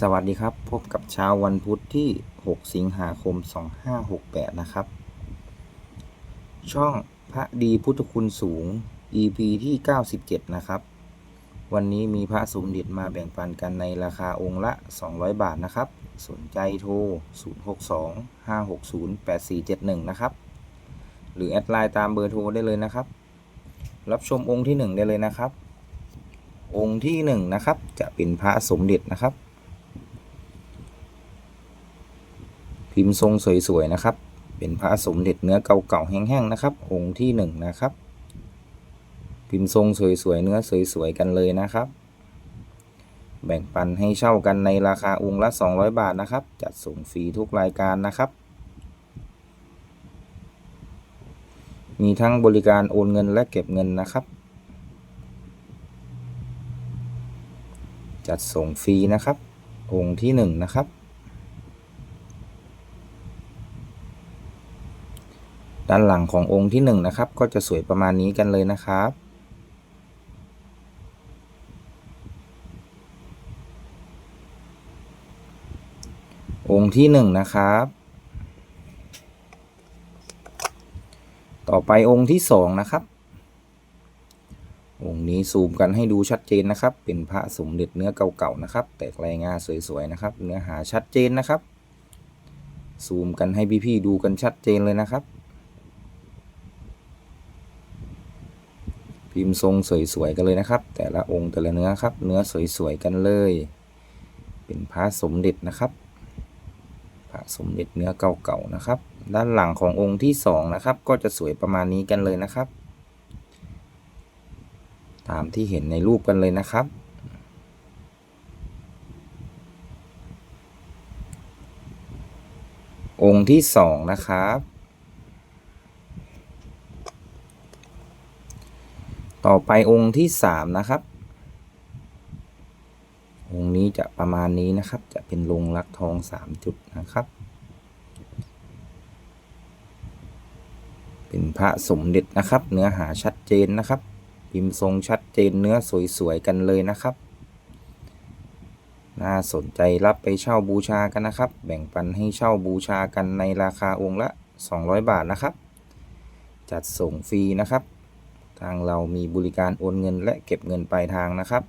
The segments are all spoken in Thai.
สวัสดีครับ พบกับเช้าวันพุธที่ 6 สิงหาคม 2568 นะครับ ช่องพระดีพุทธคุณสูง EP ที่ 97 นะครับ วันนี้มีพระสมเด็จมาแบ่งปันกันในราคาองค์ละ 200 บาทนะครับ สนใจโทร 062 560 8471 นะครับ หรือแอดไลน์ตามเบอร์โทรได้เลยนะครับ รับชมองค์ที่ 1 ได้เลยนะครับ องค์ที่ 1 นะครับ จะเป็นพระสมเด็จนะครับ พิมพ์ทรงสวยๆนะครับ เป็นพระสมเด็จเนื้อเก่าๆแห้งๆนะครับ องค์ที่หนึ่งนะครับ พิมพ์ทรงสวยๆเนื้อสวยๆกันเลยนะครับ แบ่งปันให้เช่ากันในราคาองค์ละ 200 บาทนะครับ จัดส่งฟรีทุกรายการนะครับ มีทั้งบริการโอนเงินและเก็บเงินนะครับ จัดส่งฟรีนะครับ องค์ที่หนึ่งนะครับ ด้านหลังขององค์ที่หนึ่งนะครับ ก็จะสวยประมาณนี้กันเลยนะครับ องค์ที่หนึ่งนะครับ ต่อไปองค์ที่สองนะครับ องค์นี้ซูมกันให้ดูชัดเจนนะครับ เป็นพระสมเด็จเนื้อเก่าๆนะครับ แตกลายงาสวยๆนะครับ เนื้อหาชัดเจนนะครับ ซูมกันให้พี่ๆดูกันชัดเจนเลยนะครับ พิมพ์ทรงสวยๆกันเลยนะครับ แต่ละองค์แต่ละเนื้อครับ เนื้อสวยๆกันเลย เป็นพระสมเด็จนะครับพระสมเด็จเนื้อเก่าๆนะครับ ด้านหลังขององค์ที่สองนะครับก็จะสวยประมาณนี้กันเลยนะครับ ตามที่เห็นในรูปกันเลยนะครับองค์ที่สองนะครับ ต่อไปองค์ที่สามนะครับ องค์นี้จะประมาณนี้นะครับ จะเป็นลงรักทองสามจุดนะครับ เป็นพระสมเด็จนะครับ เนื้อหาชัดเจนนะครับ พิมพ์ทรงชัดเจนเนื้อสวยๆกันเลยนะครับ น่าสนใจรับไปเช่าบูชากันนะครับ แบ่งปันให้เช่าบูชากันในราคาองค์ละ 200 บาทนะครับ จัดส่งฟรีนะครับ ทางเรามีบริการโอนเงินและเก็บเงินปลายทางนะครับ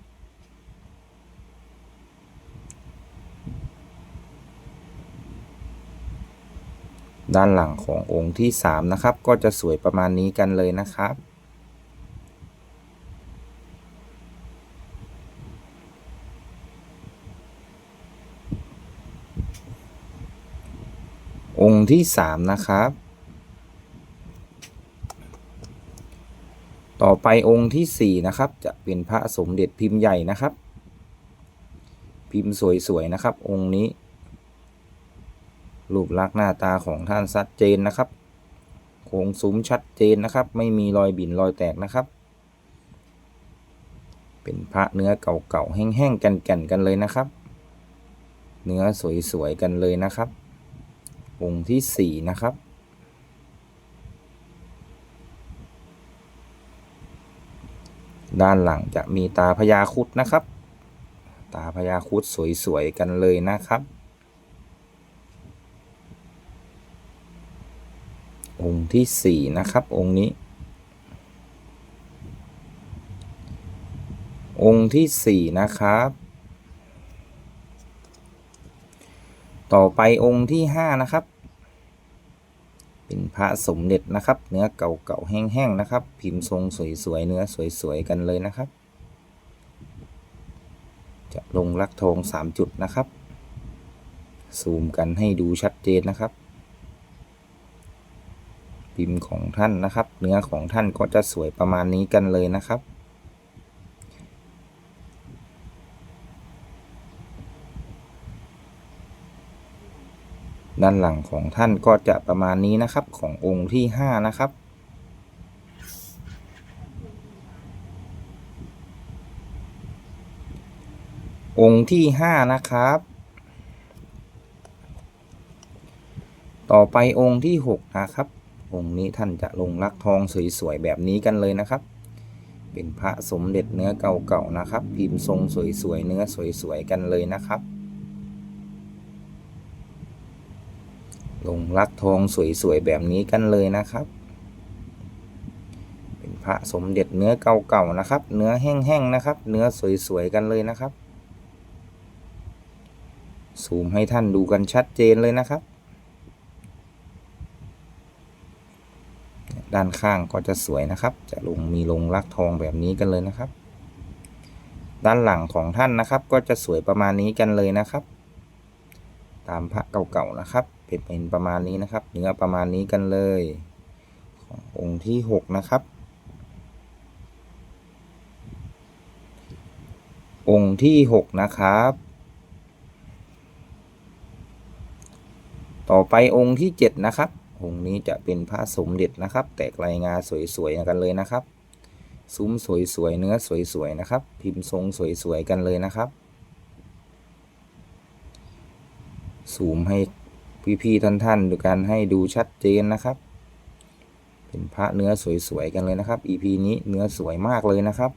ด้านหลังขององค์ที่ 3 นะครับ ก็จะสวยประมาณนี้กันเลยนะครับองค์ที่ 3 นะครับ ต่อ ไปองค์ที่ 4 นะครับ จะเป็นพระสมเด็จพิมพ์ใหญ่นะครับ พิมพ์สวยๆนะครับ องค์นี้รูปลักษณ์หน้าตาของท่านชัดเจนนะครับโครงซุ้มชัดเจนนะครับ ไม่มีรอยบิ่นรอยแตกนะครับ เป็นพระเนื้อเก่าๆแห้งๆแก่นๆกันเลยนะครับ เนื้อสวยๆกันเลยนะครับ องค์ที่สี่นะครับ ด้านหลังจะมีตาพญาครุดนะครับ ตาพญาครุดสวยๆกันเลยนะครับ องค์ที่สี่นะครับ องค์นี้ องค์ที่สี่นะครับ ต่อไปองค์ที่ห้านะครับ เป็นพระสมเด็จนะครับ เนื้อเก่าๆแห้งๆนะครับ พิมพ์ทรงสวยๆเนื้อสวยๆกันเลยนะครับ จะลงลักทองสามจุดนะครับ ซูมกันให้ดูชัดเจนนะครับ พิมพ์ของท่านนะครับ เนื้อของท่านก็จะสวยประมาณนี้กันเลยนะครับ ด้านหลังของท่านก็จะประมาณนี้นะครับขององค์ที่ห้านะครับ องค์ที่ห้านะครับ ต่อไปองค์ที่หกนะครับ องค์นี้ท่านจะลงลักทองสวยๆแบบนี้กันเลยนะครับ เป็นพระสมเด็จเนื้อเก่าๆนะครับ พิมพ์ทรงสวยๆเนื้อสวยๆกันเลยนะครับ ลงลักทองสวยๆแบบนี้กันเลยนะครับ เป็นพระสมเด็จเนื้อเก่าๆนะครับ เนื้อแห้งๆนะครับ เนื้อสวยๆกันเลยนะครับซูมให้ท่านดูกันชัดเจนเลยนะครับ ด้านข้างก็จะสวยนะครับ จะลงมีลงลักทองแบบนี้กันเลยนะครับ ด้านหลังของท่านนะครับ ก็จะสวยประมาณนี้กันเลยนะครับ ตามพระเก่าๆนะครับ เป็นเป็นประมาณนี้นะครับเนื้อประมาณนี้กันเลยขององค์ที่หกนะครับ องค์ที่หกนะครับ ต่อไปองค์ที่เจ็ดนะครับองค์นี้จะเป็นพระสมเด็จนะครับ แตกลายงาสวยๆกันเลยนะครับ ซุ้มสวยๆเนื้อสวยๆนะครับ พิมพ์ทรงสวยๆกันเลยนะครับซูมให้ พี่ๆท่านๆดูกันให้ดูชัดเจนนะครับ เป็นพระเนื้อสวยๆกันเลยนะครับ EP นี้เนื้อสวยมากเลยนะครับ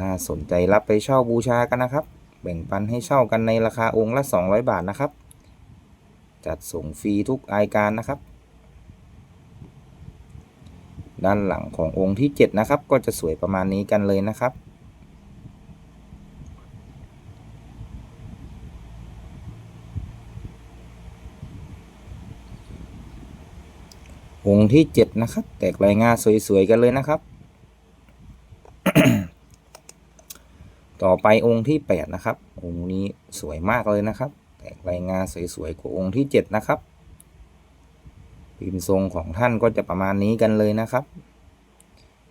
น่าสนใจรับไปเช่าบูชากันนะครับ แบ่งปันให้เช่ากันในราคาองค์ละ 200 บาทนะครับ จัดส่งฟรีทุกรายการนะครับด้านหลังขององค์ที่ 7 นะครับ ก็จะสวยประมาณนี้กันเลยนะครับ องที่7นะครับ แตกลายงาสวยๆกันเลยนะครับ ต่อไปองค์ที่8นะครับ องค์นี้สวยมากเลยนะครับ แตกลายงาสวยๆกว่าองค์ที่7นะครับพิมพ์ทรงของท่านก็จะประมาณนี้กันเลยนะครับ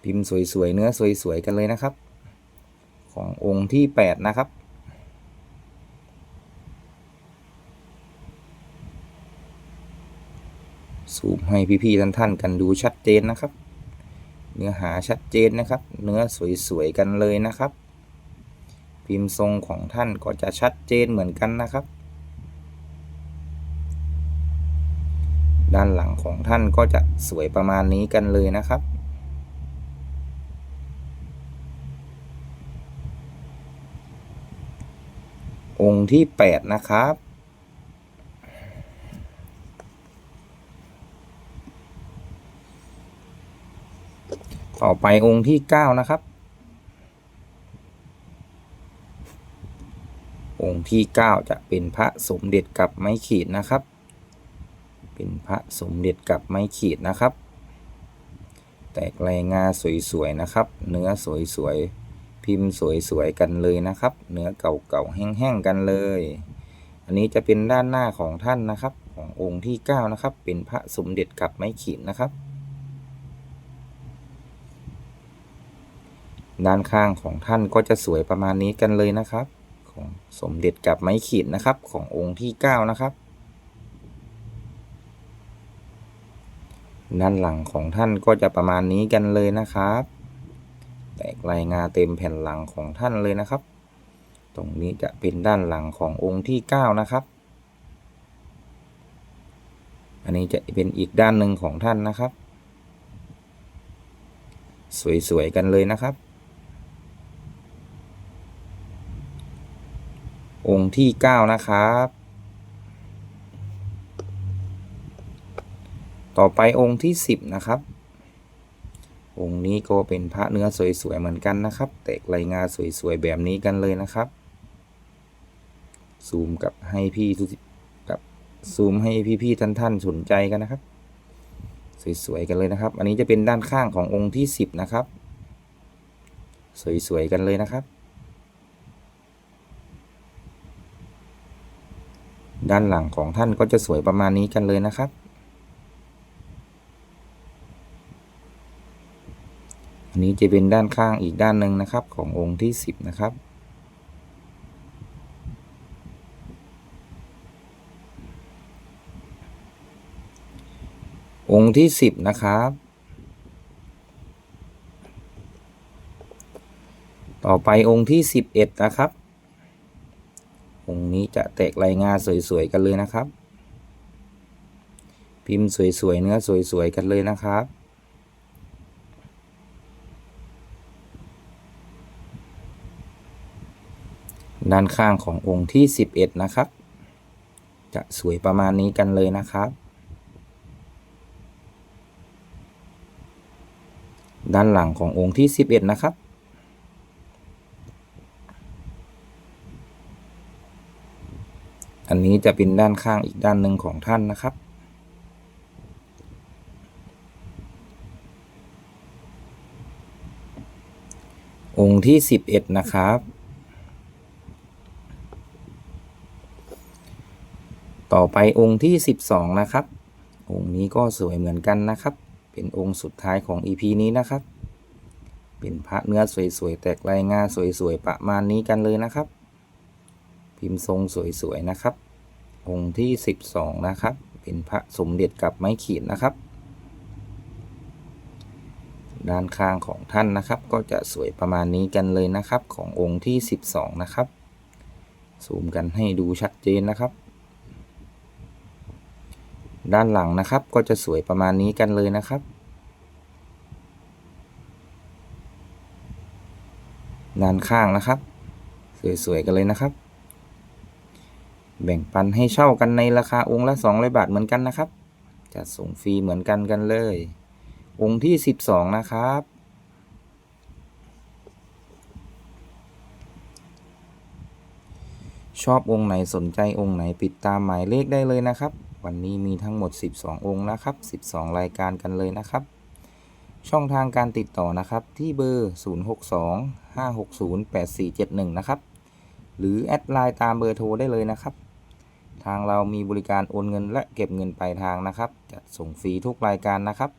พิมพ์สวยๆเนื้อสวยๆกันเลยนะครับ ขององค์ที่8นะครับ ซูมให้พี่ๆท่านๆกันดูชัดเจนนะครับ เนื้อหาชัดเจนนะครับ เนื้อสวยๆกันเลยนะครับ พิมพ์ทรงของท่านก็จะชัดเจนเหมือนกันนะครับ ด้านหลังของท่านก็จะสวยประมาณนี้กันเลยนะครับองค์ที่ 8 นะครับ ต่อไปองค์ที่9นะครับ องค์ที่9จะเป็นพระสมเด็จกับไม้ขีดนะครับ เป็นพระสมเด็จกับไม้ขีดนะครับ แตกลายงาสวยๆนะครับ เนื้อสวยๆพิมพ์สวยๆกันเลยนะครับ เนื้อเก่าๆแห้งๆกันเลย อันนี้จะเป็นด้านหน้าของท่านนะครับ ขององค์ที่9นะครับ เป็นพระสมเด็จกับไม้ขีดนะครับ ด้านข้างของท่านก็จะสวยประมาณนี้กันเลยนะครับ ของสมเด็จกับไม้ขีดนะครับขององค์ที่ 9 นะครับ ด้านหลังของท่านก็จะประมาณนี้กันเลยนะครับ แตกลายงาเต็มแผ่นหลังของท่านเลยนะครับ ตรงนี้จะเป็นด้านหลังขององค์ที่ 9 นะครับ อันนี้จะเป็นอีกด้านหนึ่งของท่านนะครับ สวยๆกันเลยนะครับ องค์ที่9นะครับ ต่อไปองค์ที่10นะครับ องค์นี้ก็เป็นพระเนื้อสวยๆเหมือนกันนะครับ แตกลายงาสวยๆแบบนี้กันเลยนะครับ ซูมกับให้พี่กกับซูมให้พี่ๆท่านๆสนใจกันนะครับ สวยๆกันเลยนะครับ อันนี้จะเป็นด้านข้างขององค์ที่10นะครับ สวยๆกันเลยนะครับ ด้านหลังของท่านก็จะสวยประมาณนี้กันเลยนะครับ อันนี้จะเป็นด้านข้างอีกด้านหนึ่งนะครับขององค์ที่ 10 นะครับองค์ที่ 10 นะครับ ต่อไปองค์ที่ 11 นะครับ องค์นี้จะแตกลายงาสวยๆกันเลยนะครับ พิมพ์สวยๆเนื้อสวยๆกันเลยนะครับด้านข้างขององค์ที่ 11 นะครับจจะสวยประมาณนี้กันเลยนะครับ ด้านหลังขององค์ที่ 11 นะครับ อันนี้จะเป็นด้านข้างอีกด้านหนึ่งของท่านนะครับ องค์ที่11นะครับ ต่อไปองค์ที่12นะครับ องค์นี้ก็สวยเหมือนกันนะครับ เป็นองค์สุดท้ายของ EP นี้นะครับ เป็นพระเนื้อสวยๆ แตกลายงาสวยๆ ประมาณนี้กันเลยนะครับ พิมพ์ทรงสวยๆนะครับ องค์ที่ 12 นะครับ เป็นพระสมเด็จกับไม้ขีดนะครับ ด้านข้างของท่านนะครับ ก็จะสวยประมาณนี้กันเลยนะครับ ขององค์ที่ 12 นะครับซูมกันให้ดูชัดเจนนะครับ ด้านหลังนะครับก็จะสวยประมาณนี้กันเลยนะครับ ด้านข้างนะครับ สวยๆกันเลยนะครับ แบ่งปันให้เช่ากันในราคาองค์ละ 200 บาทเหมือนกันนะครับจัดส่งฟรีเหมือนกันกันเลย องค์ที่ 12 นะครับ ชอบองค์ไหนสนใจองค์ไหนปิดตามหมายเลขได้เลยนะครับ วันนี้มีทั้งหมด 12 องค์นะครับ 12 รายการกันเลยนะครับ ช่องทางการติดต่อนะครับที่เบอร์ 062 560 8471 นะครับ หรือแอดไลน์ตามเบอร์โทรได้เลยนะครับ ทางเรามีบริการโอนเงินและเก็บเงินปลายทางนะครับจะส่งฟรีทุกรายการนะครับ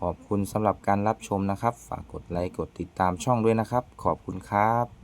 ขอบคุณสำหรับการรับชมนะครับ ฝากกดไลค์กดติดตามช่องด้วยนะครับ ขอบคุณครับ